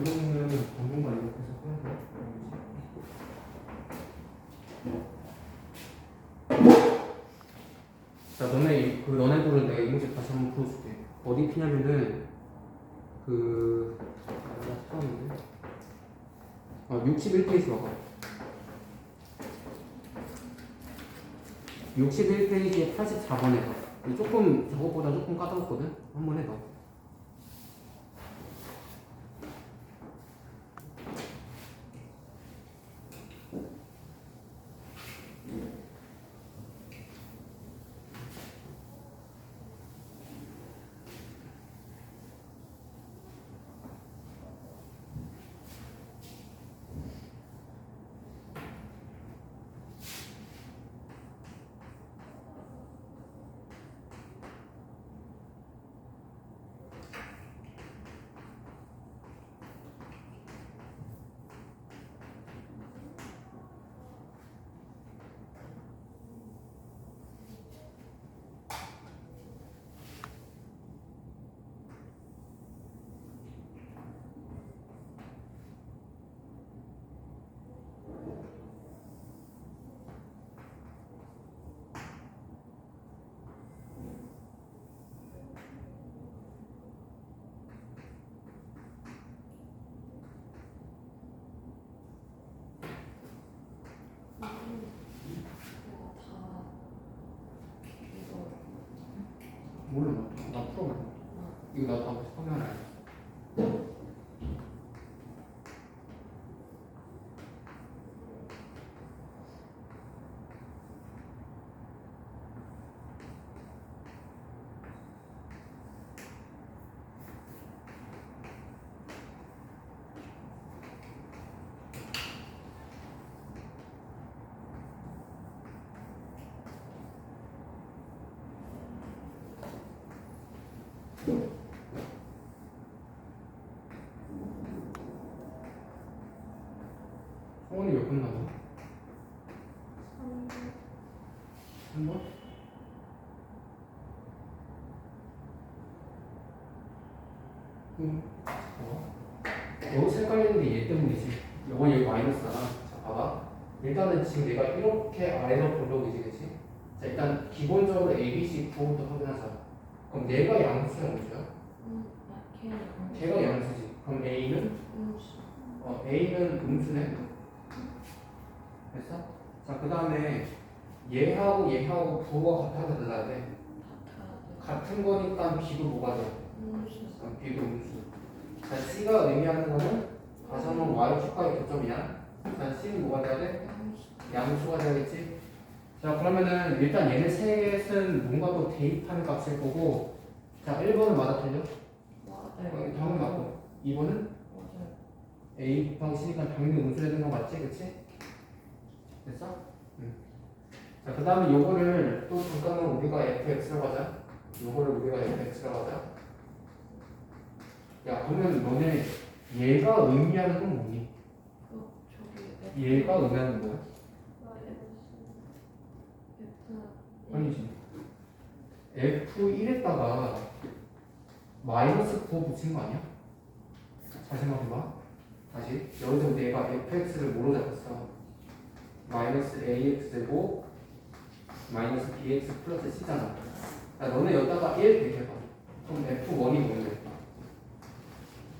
이거는 방금만 이렇게 해서 푸는 거야? 자, 너네 이- 그 너네들은 내가 이 문제 다시 한번 풀어줄게. 어디 피냐면은 그 아, 내가 찾았는데. 아, 61페이지 봐봐. 61페이지에 84번에 봐. 조금 저것보다 조금 까다롭거든. 한 번 해봐. 몰라, 나, 나 풀어봐. 이거 나도 하고 싶으면 안 해. 성원이 몇번 남아? 한 번? 음. 어? 여기서 헷갈리는 게얘 때문이지. 이건 여기 마이너스잖아. 자, 봐봐. 일단은 지금 내가 이렇게 아래로 보려고 이제 그지? 자, 일단 기본적으로 A, B, C 구호부터 확인하자. 그럼 내가 양수야, 무수야? 걔가 양수지. 그럼 A는? 어, A는 음수네. 됐어? 자, 그 다음에 얘하고 얘하고 부호가 같아서 달라야 돼. 같은 거니까 B도 뭐가 돼? 그럼 B도 음수. 자, C가 의미하는 거는 다시 한번 Y축과의 교점이야. 자, C는 뭐가 돼야 돼? 양수가 돼야겠지? 자, 그러면은 일단 얘네 셋은 뭔가 또 대입하는 값일 거고 자, 1번은 맞아 틀려? 어, 당연히 맞고 2번은 A 곱하기 C니까 당연히 음수해야 되는 거 맞지? 그치? 됐어? 응. 자, 그 다음에 요거를 또 잠깐만 우리가 fx라고 하자. 요거를 우리가 fx라고 하자. 야, 그러면 너네 얘가 의미하는 건 뭐니? 얘가 의미하는 거야? 아니지. F1에다가 마이너스 9 붙인 거 아니야? 잘 생각해봐. 다시. 여기서 내가 fx를 뭐로 잡았어? 마이너스 ax 제곱 마이너스 bx 플러스 c잖아. 야, 너네 여기다가 1 대입해봐. 그럼 f1이 뭔데?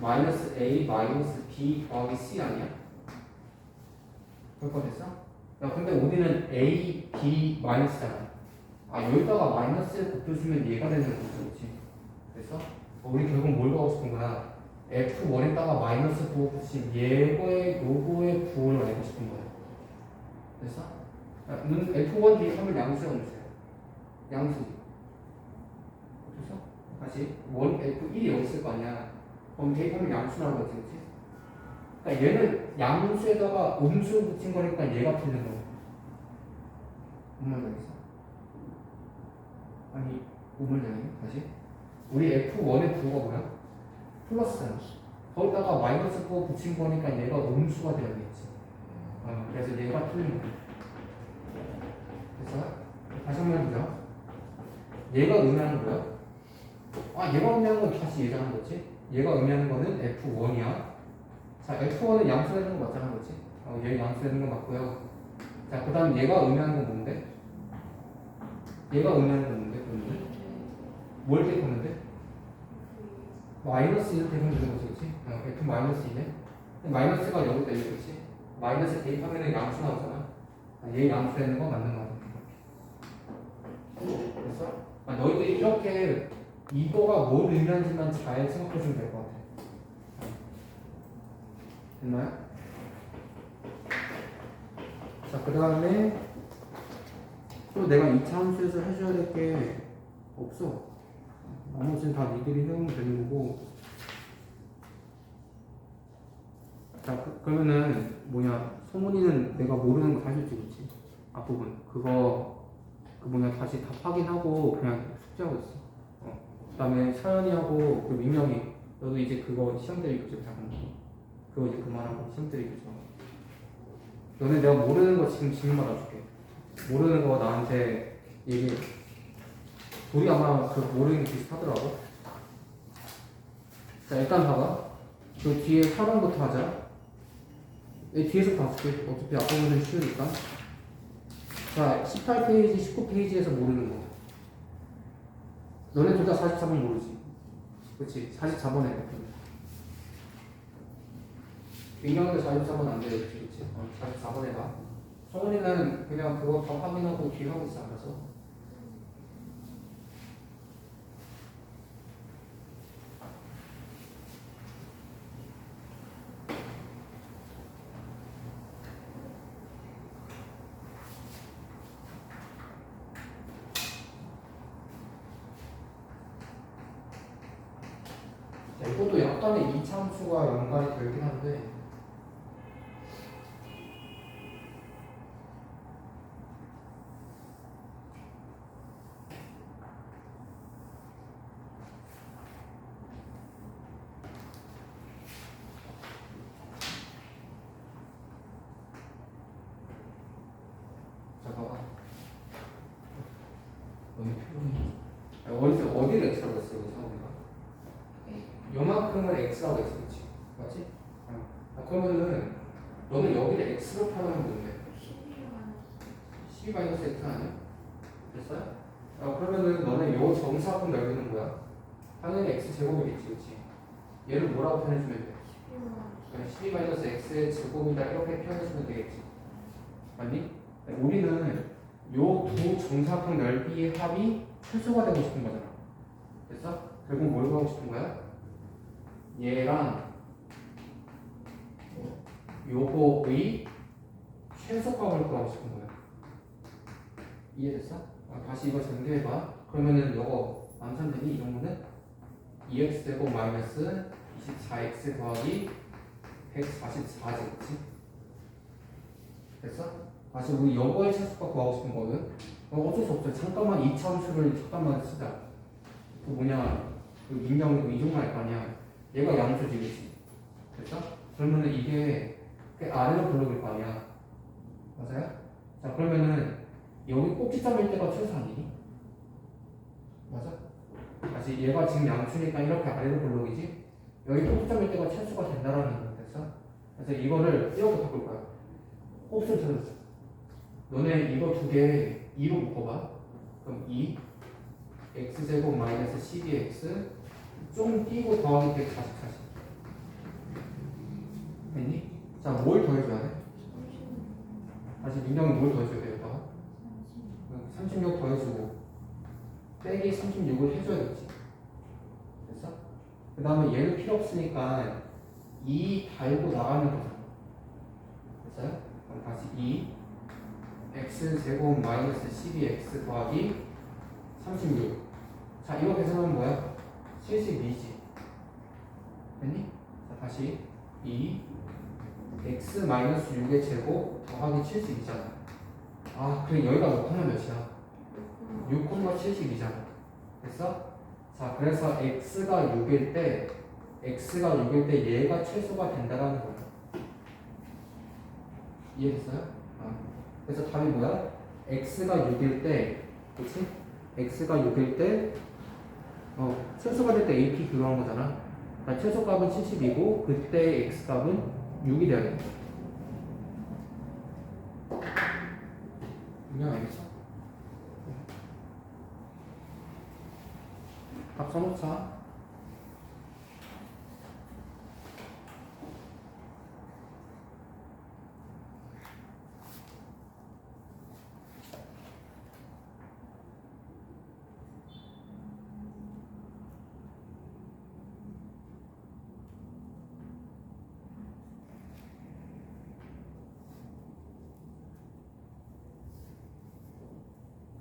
마이너스 a 마이너스 b 더하기 c 아니야? 그럴 거 됐어? 야, 근데 우리는 a, b 마이너스잖아. 아, 여기다가 마이너스를 곱해주면 얘가 되는 거지? 됐어? 어, 우리 결국 뭘 가고 싶은 거야? F1에다가 마이너스 9 붙인 얘의 요거의 부호를 내고 싶은 거야. 야, 음, F1 대입하면 양수야, 음수야? 양수지. 됐어? 다시. 원 F1이 여기 있을 거 아니야. 그럼 대입하면 양수라는 거지, 그치? 그러니까 얘는 양수에다가 음수 붙인 거니까 얘가 틀린 거야. 뭔 말이야? 아니, 우물량이 다시. 우리 F1의 부호가 뭐야? 플러스잖아. 거기다가 마이너스 9 붙인 거니까 얘가 음수가 되어야겠지. 어, 그래서 얘가 틀린 거야. 됐어? 다시 한번 해보자. 얘가 의미하는 거야? 아, 얘가 의미하는 건 다시 얘기하는 거지. 얘가 의미하는 거는 F1이야. 자, F1은 양수되는 거 맞잖아, 그렇지? 어, 얘 양수되는 거 맞고요. 자, 그 다음 얘가 의미하는 건 뭔데? 얘가 의미하는 건 뭘 대입하는데? 마이너스 1 대입하면 되는 그렇지? 어, F 마이너스 2네? 마이너스가 여기 되겠지 마이너스 대입하면 양수 나오잖아. 아, 얘 양수 되는 거 맞는 거. 그래서 아, 너희들이 이렇게 이거가 뭘 의미하는지만 잘 생각해주면 될 것 같아. 됐나요? 자, 그 다음에 또 내가 2차 함수에서 해줘야 될 게 없어. 나머지는 다 니들이 해오면 되는 거고. 자, 그, 그러면은 뭐냐 소문이는 내가 모르는 거 사실 찍었지 앞부분 그거 그 뭐냐 다시 다 확인하고 그냥 숙제하고 있어. 어. 그 다음에 서연이하고 그 민영이 너도 이제 그거 시험 교재 작은 거 그거 이제 그만하고 시험 대비 교재. 너네 내가 모르는 거 지금 질문 받아줄게. 모르는 거 나한테 얘기. 우리 아마 그 모르는 게 비슷하더라고. 자 일단 봐봐. 그 뒤에 8번부터 하자. 이 뒤에서 봐줄게. 어차피 앞부분은 쉬우니까. 자, 18페이지, 19페이지에서 모르는 거. 너네 둘 다 44번 모르지? 그치? 44번 해. 민경이도 44번 안 돼. 그치? 어, 44번 해봐. 성훈이는 그냥 그거 다 확인하고 뒤에 하고 있어, 알아서. 자, 이것도 약간의 이참수가 연관이 되긴 한데 자 봐봐 너무 표현이 아, 어디서 어디를 X라고 했어 여기 상호가 요만큼은 x라고 그렇지? 맞지? 어. 아, 그러면은 너는 여기를 x로 표현하면 뭔데? 12 마이너스 x 아니야? 됐어요? 어, 그러면은 너는 요 정사분 넓이는 뭐야? 당연히 x 제곱이겠지, 그렇지? 얘를 뭐라고 표현해주면 돼? 그냥 12 마이너스 x의 제곱이다 이렇게 표현해주면 되겠지. 맞니? 우리는 요 두 정사분 넓이의 합이 최소가 되고 싶은 거잖아. 됐어? 결국 뭘 구하고 싶은 거야? 얘랑 요거의 최소값을 구하고 싶은 거야. 이해됐어? 아, 다시 이거 전개해봐. 그러면은 요거 완성되니 이런 거는 2x 제곱 마이너스 24x 더하기 144지, 그치? 됐어? 다시 우리 요거의 최소값 구하고 싶은 거는 어, 어쩔 수 없어. 잠깐만 이 참수를 잠깐만 쓰자. 그 뭐냐, 그 민경이 그 이중만 할거 아니야. 얘가 양수지, 그치? 됐어? 그러면은 이게 그 아래로 블록일 거 아니야. 맞아요? 자, 그러면은 여기 꼭지점일 때가 최소 아니니? 맞아? 다시 얘가 지금 양수니까 이렇게 아래로 블록이지? 여기 꼭지점일 때가 최소가 된다라는 거 됐어? 그래서 이거를 이렇게 바꿀 거야. 곱수를 찾았어. 너네 이거 두 개 2로 묶어봐. 그럼 2 x제곱 마이너스 12x 좀 띄고 더하기 140, 40. 됐니? 자, 뭘 더해줘야 돼? 다시 민경이 뭘 더해줘야 돼요, 여기다가? 36 더해주고 빼기 36을 해줘야겠지. 됐어? 그 다음에 얘는 필요 없으니까 2 달고 나가는 거잖아. 됐어요? 그럼 다시 2 x 제곱 마이너스 12x 더하기 36. 자, 이거 계산하면 뭐야? 72지. 됐니? 자, 다시 2 x 마이너스 6의 제곱 더하기 72잖아. 아, 그래 여기가 몇 하면 몇이야? 6,72잖아. 됐어? 자, 그래서 x가 6일 때 x가 6일 때 얘가 최소가 된다라는 거야. 이해됐어요? 어. 그래서 답이 뭐야? x가 6일 때, 그치? x가 6일 때, 어, 최소가 될때 AP 그거 한 거잖아. 그러니까 최소 값은 70이고 그때 x값은 6이 돼야 돼. 그냥 알겠어? 값 써놓자.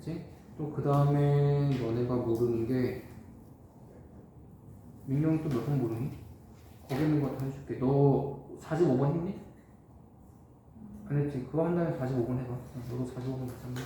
그치? 또그 다음에 너네가 모르는 게 민경이 또몇 번 모르니? 거기 있는 거다 해줄게. 너 45번 했니? 안 했지? 그거 한 다음에 45번 해봐. 너도 45번 했잖아.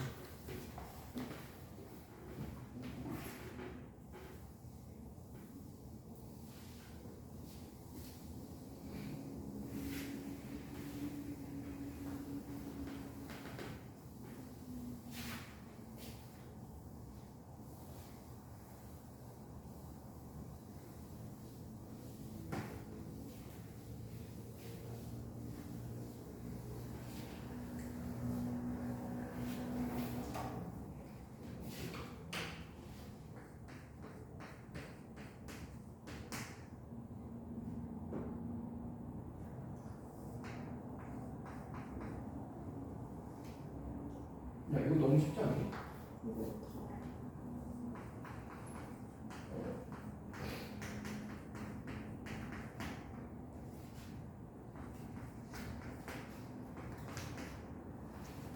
야, 이거 너무 쉽지?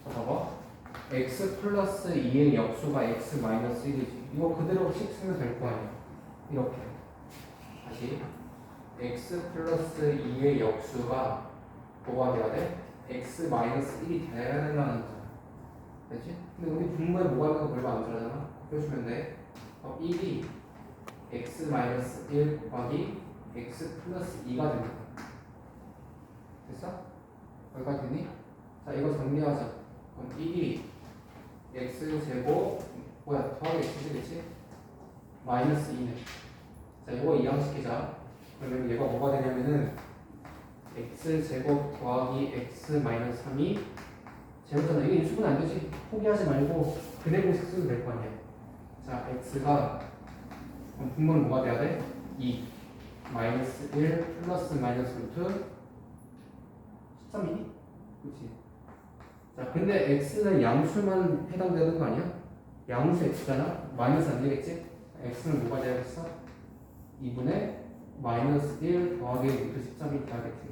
자, 봐봐. x 플러스 2의 역수가 x 마이너스 1이지. 이거 그대로 식 쓰면 될 거 아니야. 이렇게. 다시. x 플러스 2의 역수가 뭐가 돼야 돼? x 마이너스 1이 돼야 된다는 거잖아. 그렇지? 근데 우리 분모에 뭐가 있는 거 별로 안 들어가잖아. 곱해주면 돼. 어, 1이 x 마이너스 1 곱하기 x 플러스 2가 됩니다. 됐어? 여기까지 됐니? 자, 이거 정리하자. 그럼 1이 x 제곱 뭐야 더하기 x지 그치? 마이너스 2네 자 이거 이항시키자 그러면 얘가 뭐가 되냐면은 x 제곱 더하기 x 마이너스 3이 제곱잖아 이게 인수분 안 되지 포기하지 말고 그대 공식 쓰면 될거 아니야 자 x가 분모는 뭐가 돼야 돼? 2 마이너스 1 플러스 마이너스 루트 13이니? 그치 자, 근데 x는 양수만 해당되는 거 아니야? 양수 x잖아? 마이너스 안 되겠지? x는 뭐가 돼야겠어? 2분의 마이너스 1 더하기 루트 13이 돼야겠지.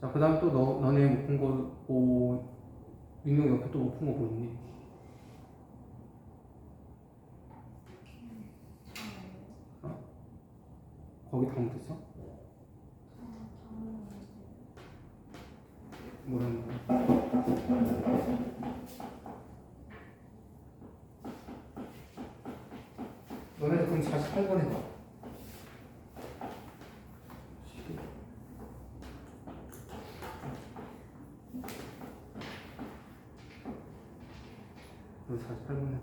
자, 그 다음 또 너, 너네 못푼 거, 뭐, 민경 옆에 또못푼거뭐 있니? 어? 거기 다 못했어? 뭐라는 거야? 너네도 그럼 48번 해봐. 너 48번 해봐.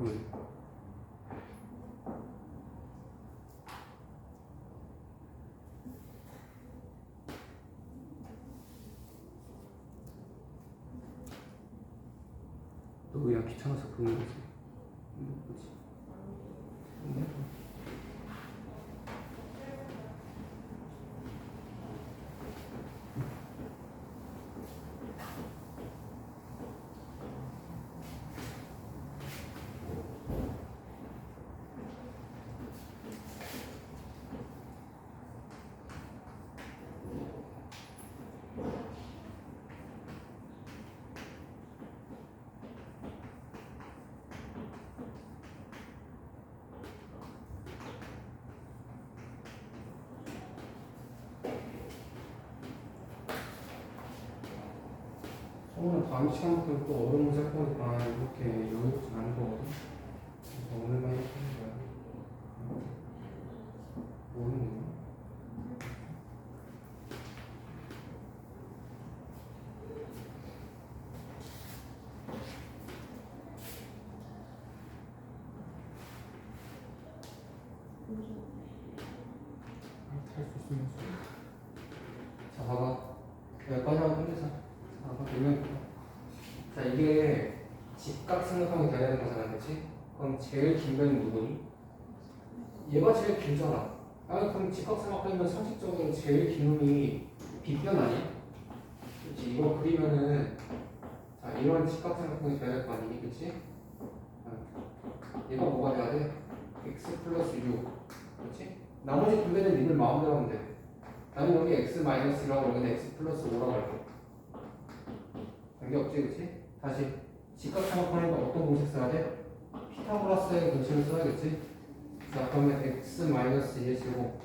왜? 너 그냥 귀찮아서 그런 거지. 음, 그치? 다음 시간부터 또 어려운 문제 할 거니까 이렇게 여유롭지 않은 거거든. 그래서 오늘만 이렇게 하는 거야. 모르는 거. 할수 있으면 좋아. 자, 봐봐. 여기까지 하고 끝내자. 자, 봐봐. 되면 자, 이게 직각 생각하면 돼야 되는 거잖아, 그럼 제일 긴 변이 누구니? 얘가 제일 길잖아. 아니, 그럼 직각 생각하면 상식적으로 제일 긴 놈이 빗변 아니야? 그치? 이거 그리면은 자, 이런 직각 생각하면 돼야 될 거 아니니, 그치? 어. 얘가 뭐가 돼야 돼? x 플러스 6. 그치? 나머지 두 개는 니들 마음대로 하면 돼. 나는 여기 x 마이너스라고 여기는 x 플러스 5라고 할게. 관계 없지, 그치? 다시 직각삼각형이니까 어떤 공식 써야 돼? 피타고라스의 공식을 써야겠지? 자, 그러면 x 마이너스 2의 제곱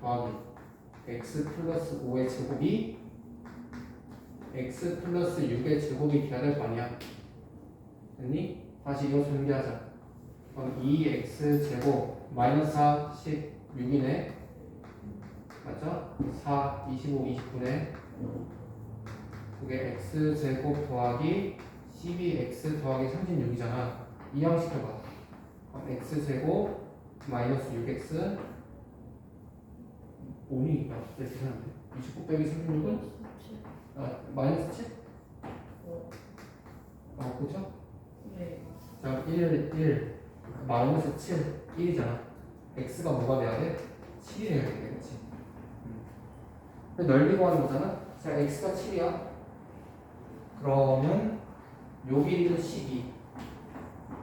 더하기 x 플러스 5의 제곱이 x 플러스 6의 제곱이 돼야 될 거 아니야? 됐니? 다시 이거 정리하자. 그럼 2x 제곱 마이너스 4, 16이네. 맞죠? 4, 25, 29네. 그게 x 제곱 더하기 12x 더하기 36이잖아. 이항시켜봐. 그럼 x 제곱 마이너스 6x 5니 야, 진짜 계산한데. 29 빼기 36은 아, 마이너스 7? 아, 그죠? 네. 자, 1, 1, 마이너스 7, 1이잖아. x가 뭐가 돼야 돼? 7이 돼야 돼, 그치? 음. 넓이 구하는 거잖아? 자, x가 7이야. 그러면 요 길이는 12,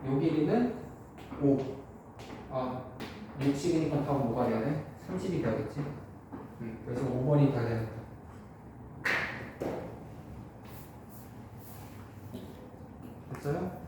요 길이는 5. 아, 60이니까 답은 뭐가 돼야 돼? 30이 돼야겠지? 음, 그래서 5번이 돼야 되는. 됐어요?